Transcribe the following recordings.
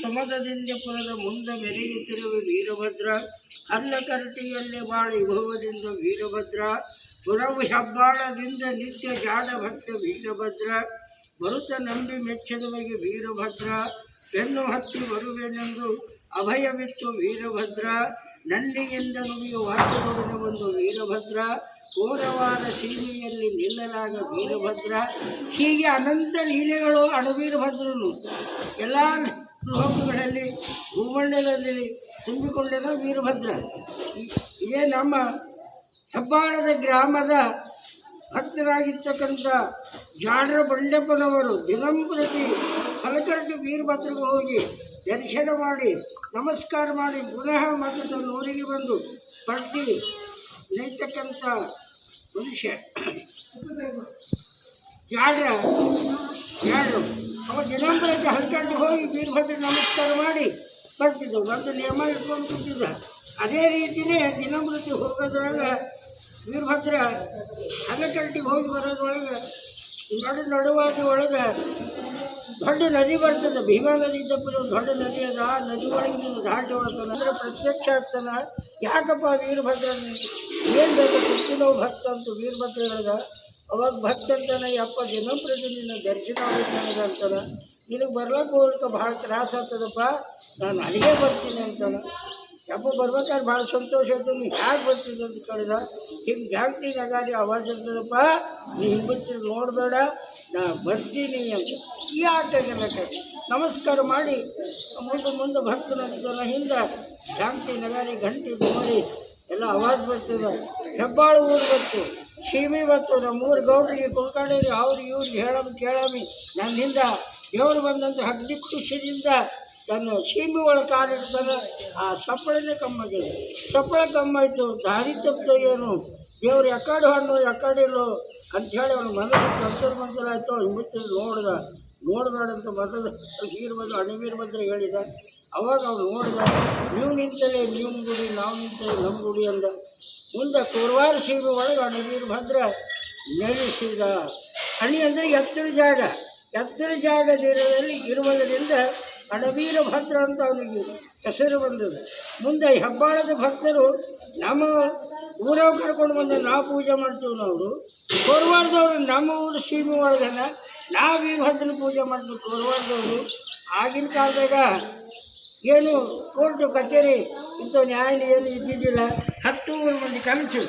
ಪ್ರಮದದಿಂದ ಪುರದ ಮುಂದೆ ಮೆರೆಯುತ್ತಿರುವ ವೀರಭದ್ರ. ಅನ್ನ ಕರಟಿಯಲ್ಲಿ ಬಾಳಿ ಭೋಗದಿಂದ ವೀರಭದ್ರ. ಪುರವು ಹೆಬ್ಬಾಳದಿಂದ ನಿತ್ಯ ಜಾಡ ಭಕ್ತ ವೀರಭದ್ರ. ಬರುತ್ತ ನಂಬಿ ಮೆಚ್ಚದವಗೆ ವೀರಭದ್ರ. ಬೆನ್ನು ಹತ್ತಿ ಬರುವೆನೆಂದು ಅಭಯವಿತ್ತು ವೀರಭದ್ರ. ನಂದಿಯಿಂದ ನುಡಿಯುವ ವಾಕ್ಯದೊಡನೆ ಒಂದು ವೀರಭದ್ರ. ಘೋರವಾದ ಸೀಮೆಯಲ್ಲಿ ನಿಲ್ಲಲಾಗ ವೀರಭದ್ರ. ಹೀಗೆ ಅನಂತ ಲೀಲೆಗಳು ಅಣುವೀರಭದ್ರನು ಎಲ್ಲ ಲೋಕಗಳಲ್ಲಿ ಭೂಮಂಡಲದಲ್ಲಿ ತುಂಬಿಕೊಂಡಿರೋ ವೀರಭದ್ರ. ಇದೇ ನಮ್ಮ ಹೆಬ್ಬಾಳದ ಗ್ರಾಮದ ಭಕ್ತರಾಗಿರ್ತಕ್ಕಂಥ ಜಾಡ್ರ ಬಂಡೆಪ್ಪನವರು ದಿನಂಪ್ರತಿ ಕಲಕರಟು ವೀರಭದ್ರಗೆ ಹೋಗಿ ದರ್ಶನ ಮಾಡಿ, ನಮಸ್ಕಾರ ಮಾಡಿ, ಪುನಃ ಮತ್ತು ತನ್ನ ಊರಿಗೆ ಬಂದು ಪಡ್ತಿ ನೈತಕ್ಕಂಥ ಮನುಷ್ಯ. ಜಾಡ್ರ ಜಾಡ್ರು ಅವ ದಿನಂಪ್ರತಿ ಹಲಕರಟಿ ಹೋಗಿ ವೀರಭದ್ರ ನಮಸ್ಕಾರ ಮಾಡಿ ಬರ್ತಿದ್ದವು ಒಂದು ನಿಯಮ ಇಟ್ಕೊಂಡು ಕೂತಿದ್ದ. ಅದೇ ರೀತಿಯೇ ದಿನಂಪ್ರತಿ ಹೋಗೋದ್ರೊಳಗೆ ವೀರಭದ್ರ ಹಲಕಟ್ಟಿಗೆ ಹೋಗಿ ಬರೋದ್ರೊಳಗೆ ನಡು ನಡುವಾದ ಒಳಗೆ ದೊಡ್ಡ ನದಿ ಬರ್ತದೆ, ಭೀಮಾ ನದಿ ಇದ್ದಪ್ಪ ದೊಡ್ಡ ನದಿ ಅದ, ಆ ನದಿ ಒಳಗೆ ದಾಟಿ ಅಂದ್ರೆ ಪ್ರತ್ಯಕ್ಷ ಆಗ್ತಾನೆ. ಯಾಕಪ್ಪ ವೀರಭದ್ರ ಏನು ಬೇಕು ಕುತ್ತಿನವು ಭಕ್ತ ಅಂತ ವೀರಭದ್ರ ಅವಾಗ ಭಕ್ತ ಅಂತಾನೆ ಯಪ್ಪ ನಿನ್ನ ದರ್ಶನ ಆಗೈತೆ ನನಗೆ ಅಂತಾನೆ ನಿನಗೆ ಬರ್ಲಕ್ಕೆ ಹೋಗ್ಲಿಕ್ಕೆ ಭಾಳ ತ್ರಾಸ ಆಗ್ತದಪ್ಪ. ನಾನು ಅಲ್ಲಿಗೆ ಬರ್ತೀನಿ ಅಂತಾನೆ ಯಪ್ಪ ಬರ್ಬೇಕಾದ್ರೆ ಭಾಳ ಸಂತೋಷ ಆಯ್ತು. ನೀ ಹ್ಯಾಗೆ ಬರ್ತಿದ್ದೆ ಅಂತ ಕೇಳಿದ. ಹಿಂಗೆ ಬ್ಯಾಂಕ್ ನಗಾರಿ ಅವಾಜ್ ಇರ್ತದಪ್ಪ. ನೀ ಹಿಂಗೆ ನೋಡಬೇಡ. ನಾ ಬರ್ತೀನಿ ಅಂತ ಈ ಯಾಕೆ ನಮಸ್ಕಾರ ಮಾಡಿ. ಮುಂದೆ ಮುಂದೆ ಭಕ್ತನ ಹಿಂದೆ ಶಾಂತಿ ನಗಾರಿ, ಗಂಟೆ ನೋಡಿ ಎಲ್ಲ ಆವಾಜ್ ಬರ್ತದೆ. ಹೆಬ್ಬಾಳು ಊರು ಬಂತು. ಸೀಮೆ ಮತ್ತು ನಮ್ಮೂರು ಗೌಡ್ರಿಗೆ ಕುಳ್ಕೊಂಡೇರಿ ಅವ್ರು ಇವ್ರಿಗೆ ಹೇಳಮ್, ಕೇಳಮಿ. ನನ್ನಿಂದ ದೇವರು ಹಗ್ಗಿ ಖುಷಿಯಿಂದ ತನ್ನ ಸೀಮೆ ಒಳಗೆ ಕಾಲಿಡ್ತಾನೆ. ಆ ಸಪ್ಪಳನೇ ಕಮ್ಮಾಗಿದೆ ಸಪ್ಪಳ ಕಮ್ಮಾಯಿತು ದಾರಿ ತಪ್ಪು ಏನು? ದೇವ್ರು ಎಕಡೆ ಹಣ್ಣು ಎಕಡೆ ಇಲ್ಲೋ ಅಂಥೇಳಿ ಅವನು ಮನಸ್ಸು ಮಂತ್ರ ಆಯ್ತು. ಹಿಂಬಿಟ್ಟು ನೋಡ್ದ ನೋಡಬೇಡಂತ ಮೊದಲು ವೀರಭದ್ರ ಅಣವೀರಭದ್ರ ಹೇಳಿದ. ಅವಾಗ ಅವ್ನು ನೋಡಿದ, ನೀವು ನಿಂತಲೇ ನಿಮ್ಮ ಗುಡಿ, ನಾವು ನಿಂತಲೇ ನಮ್ಮ ಗುಡಿ ಅಂದ. ಮುಂದೆ ಕೋರ್ವಾರ ಸೀಮೆ ಒಳಗೆ ಅಣವೀರಭದ್ರ ನೆಲೆಸಿದ ಅಣಿ ಅಂದರೆ ಎತ್ತರ ಜಾಗ. ಎತ್ತರ ಜಾಗದಿರದಲ್ಲಿ ಇರುವುದರಿಂದ ಭದ್ರ ಅಂತ ಅವನಿಗೆ ಹೆಸರು ಬಂದಿದೆ. ಮುಂದೆ ಹೆಬ್ಬಾಳದ ಭಕ್ತರು ನಮ್ಮ ಊರವ್ ಕರ್ಕೊಂಡು ಬಂದ ನಾವು ಪೂಜೆ ಮಾಡ್ತೀವಿ ನಾವು ಕೋರ್ವಾರದವರು ನಮ್ಮ ಊರು ಸೀಮೆ ಒಳಗನ ನಾವು ವೀರಭದ್ರನ ಪೂಜೆ ಮಾಡ್ತೀವಿ ಕೋರ್ವಾರದವರು. ಆಗಿನ ಕಾಲದಾಗ ಏನು ಕೋರ್ಟು ಕಚೇರಿ, ಇಂಥ ನ್ಯಾಯಾಲಯ ಏನು ಇದ್ದಿದ್ದಿಲ್ಲ. ಹತ್ತು ಮಂದಿ ಕನಸು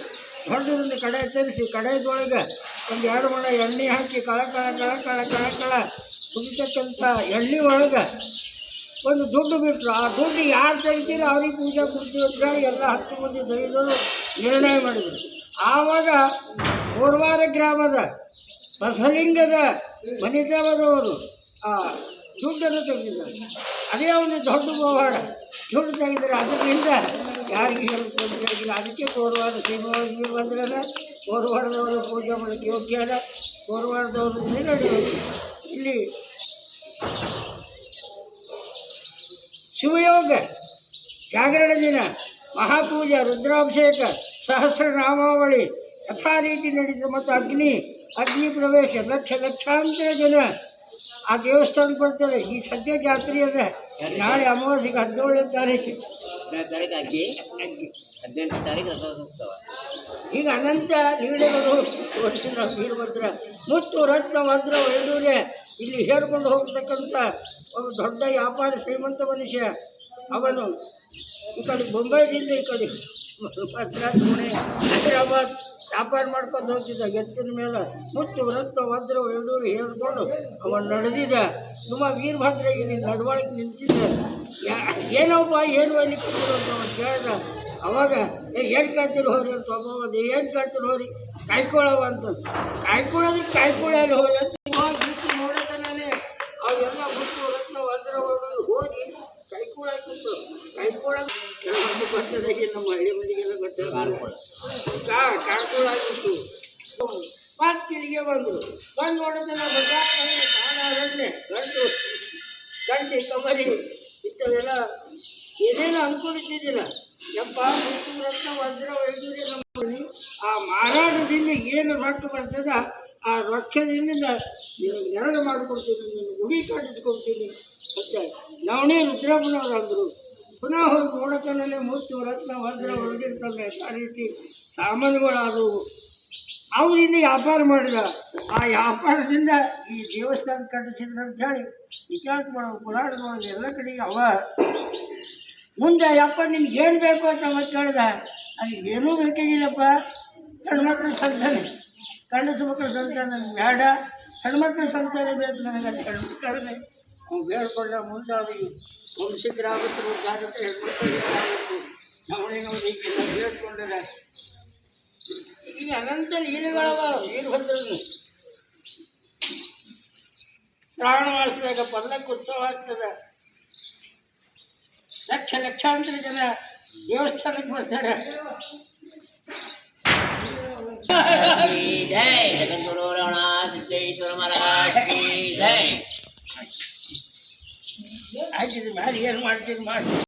ದೊಡ್ಡದೊಂದು ಕಡೆ ತರಿಸಿ ಕಡೆದೊಳಗೆ ಒಂದು ಎರಡು ಮಣ ಎಣ್ಣೆ ಹಾಕಿ, ಕಳ ಕಳ ಕಳ ಕಳ ಕಳ ಕಳ ಕುಡಿತಕ್ಕಂಥ ಎಣ್ಣೆ ಒಳಗೆ ಒಂದು ದುಡ್ಡು ಬಿಟ್ಟರು ಆ ದುಡ್ಡು ಯಾರು ತೆಗಿತೀರೋ ಅವ್ರಿಗೆ ಪೂಜೆ ಕೊಡ್ತೀವಿ ಅಂತ ಎಲ್ಲ ಹತ್ತು ಮಂದಿ ದೈವರು ನಿರ್ಣಯ ಮಾಡಿದರು. ಆವಾಗ ಕೋರ್ವಾರ ಗ್ರಾಮದ ಬಸಲಿಂಗದ ಮನಿತವದವರು ಆ ದುಡ್ಡನ್ನು ತೆಗೆದಿದ್ದಾರೆ. ಅದೇ ಒಂದು ದೊಡ್ಡ ವ್ಯವಹಾರ ದುಡ್ಡು ತೆಗೆದರೆ ಅದರಿಂದ ಯಾರಿಗೆ ಹೇಳಕ್ಕೆ ತೊಂದರೆ ಆಗಿಲ್ಲ ಅದಕ್ಕೆ ಕೋರ್ವಾರ ಸೀಮವಾಗಿ ಬಂದ್ರೆ ಕೋರ್ವಾರದವರು ಪೂಜೆ ಮಾಡಕ್ಕೆ ಯೋಗ್ಯ ಅಲ್ಲ ಕೋರ್ವಾರದವರು ನಡೆಯೋದು ಇಲ್ಲಿ ಶಿವಯೋಗ ಜಾಗರಣ ದಿನ ಮಹಾಪೂಜೆ ರುದ್ರಾಭಿಷೇಕ ಸಹಸ್ರನಾಮಾವಳಿ ಯಥಾ ರೀತಿ ನಡೀತದೆ ಮತ್ತು ಅಗ್ನಿ ಅಗ್ನಿ ಪ್ರವೇಶ ಲಕ್ಷ ಲಕ್ಷಾಂತರ ಜನ ಆ ದೇವಸ್ಥಾನಕ್ಕೆ ಬರ್ತಾರೆ ಈ ಸದ್ಯ ಜಾತ್ರೆ ಅದೇ ನಾಳೆ ಅಮಾವಾಸ್ಯೆಗೆ ಹದಿನೇಳನೇ ತಾರೀಕು. ರಥೋತ್ಸವ. ಈಗ ಅನಂತ ಲೀಲೆಗಳು ತೋರಿಸಿದ ವೀರಭದ್ರ. ಮುತ್ತು ರತ್ನ ಭದ್ರ ವೈಡೂರ್ಯ. ಇಲ್ಲಿ ಹೇಳ್ಕೊಂಡು ಹೋಗ್ತಕ್ಕಂಥ ಒಂದು ದೊಡ್ಡ ವ್ಯಾಪಾರ ಶ್ರೀಮಂತ ಮನುಷ್ಯ. ಅವನು ಈ ಕಡೆ ಬೊಂಬೈದಿಂದ ಈ ಕಡೆ ಪುಣೆ ಹೈದರಾಬಾದ್ ವ್ಯಾಪಾರ ಮಾಡ್ಕೊಂಡು ಹೋಗ್ತಿದ್ದ. ಎತ್ತಿನ ಮೇಲೆ ಮುತ್ತು ರಸ್ತ ವಜ್ರ ವೈಡೂರು ಹೇಳ್ಕೊಂಡು ಅವ ನಡೆದಿದ್ದ ನಿಮ್ಮ ವೀರಭದ್ರ ಇಲ್ಲಿ ನಡವಳಿಕೆ ನಿಂತಿದ್ದ ಏನೋಪ್ಪ ಏನು ಅಲ್ಲಿ ಅಂತ ಅವನು ಕೇಳ್ದ. ಅವಾಗ, ಏ, ಏನು ಕಾಯ್ತಿರಿ ಹೋರಿ? ಅಂತ ಒಬ್ಬ ಏನು ಕಾಯ್ತಿರಿ ಹೋರಿ? ಕಾಯ್ಕೊಳ್ಳವ ಅಂತ. ಕಾಯ್ಕೊಳ್ಳೋದಕ್ಕೆ ಕಾಯ್ಕೊಳ್ಳಿ ಹೋರಿ ಅಂತ ಇವಾಗ ಬಿಟ್ಟು ನೋಡೋದನೇ ಅವೆಲ್ಲ ಮುತ್ತು ರತ್ನ ವಜ್ರ ವೈಡೂರು ಹೋಗಿ ಕೆಲವೊಂದು ಬರ್ತದೆ ನಮ್ಮ ಹಳ್ಳಿ ಮಂದಿಗೆಲ್ಲ ಬರ್ತದೆ ಕಾ ಕಾಡ್ಕೊಳ್ಳಾಗಿತ್ತು ಮತ್ತೆ ಇಲ್ಲಿಗೆ ಬಂದರು ಬಂದು ನೋಡಿದ್ರೆ ಕಾಡಾರಣ್ಯ ಗಂಟು ಗಂಟೆ ಕಬರಿ ಇಂಥವೆಲ್ಲ ಏನೇನು ಅನ್ಕೊಂಡಿದ್ದಿದ್ದಿಲ್ಲ ಯಪ್ಪ ರತ್ನ ವಜ್ರ ವೈದ್ಯುರಿ ನಮ್ಮ ಆ ಮಾರಾಟದಿಂದ ಏನು ರೊಕ್ಕ ಬರ್ತದ ಆ ರೊಕ್ಕದಿಂದ ನಿನಗೆ ನೆರಳು ಮಾಡಿಕೊಡ್ತೀನಿ ನಿನ್ನ ಗುಡಿ ಕಟ್ಟಿಟ್ಕೊಡ್ತೀನಿ ಮತ್ತೆ ನವಣೆ ರುದ್ರಪ್ಪನವ್ರು ಅಂದರು. ಪುನಃ ನೋಡತನಲ್ಲಿ ಮೂರ್ತಿ ರತ್ನ ವಜ್ರ ಹೊರಗಿರ್ತವೆ ಆ ರೀತಿ ಸಾಮಾನುಗಳಾದವು ಅವರಿಂದ ವ್ಯಾಪಾರ ಮಾಡಿದ. ಆ ವ್ಯಾಪಾರದಿಂದ ಈ ದೇವಸ್ಥಾನ ಕಟ್ಟಿಸಿದ್ರು ಅಂತ ಹೇಳಿ ಇತಿಹಾಸ ಮಾಡೋ ಪುರಾಣದೊಳಗೆ ಎಲ್ಲ ಕಡೆಗೆ ಅವ. ಮುಂದೆ ಯಪ್ಪ, ನಿಮ್ಗೆ ಏನು ಬೇಕು ಅಂತ ಮತ್ತೆ ಕೇಳಿದ. ಅದು ಏನೂ ಬೇಕಾಗಿಲ್ಲಪ್ಪ. ಹೆಣ್ಮಕ್ಳ ಸಂತಾನೆ. ಕಣ್ಣು ಮಕ್ಕಳ ಸಂತಾನ ಬೇಡ. ಹೆಣ್ಮಕ್ಳ ಸಂತಾನೆ ಬೇಕು ನನಗೆ ಅಂತ ಹೇಳ್ಬೇಕಾದ್ರೆ ಅವ್ನು ಮುಂದಾಗಿ ಮುಂದೆ ಅವರಿಗೆ ವಂಶಿಕರಾಗುತ್ತೆ ಮುದ್ದಾಗುತ್ತೆ ಹೆಣ್ಮಕ್ಳಿಗೆ ಆಗುತ್ತೆ ನವಣಿನವರಿಗೆಲ್ಲ ಬೇಡ್ಕೊಂಡರೆ ಈಗ ಅನಂತ ಲೀಲೆಗಳವ ವೀರಭದ್ರನು ಶ್ರಾವಣ ಮಾಸದಾಗ ಪಲ್ಲಕ್ಕೆ ಉತ್ಸವ ಆಗ್ತದೆ ಲಕ್ಷ ಲಕ್ಷಾಂತರ ಜನ ದೇವಸ್ಥಾನಕ್ಕೆ ಬರ್ತಾರೆ ಜೈ ಜಗದ್ಗುರು ರಮಣ ಸಿದ್ದೇಶ್ವರ ಮಹಾರಾಜ್ ಜೈ ಹಾಕಿದ ಮೇಲೆ ಏನು ಮಾಡ್ತೀರಿ ಮಾಡಿ.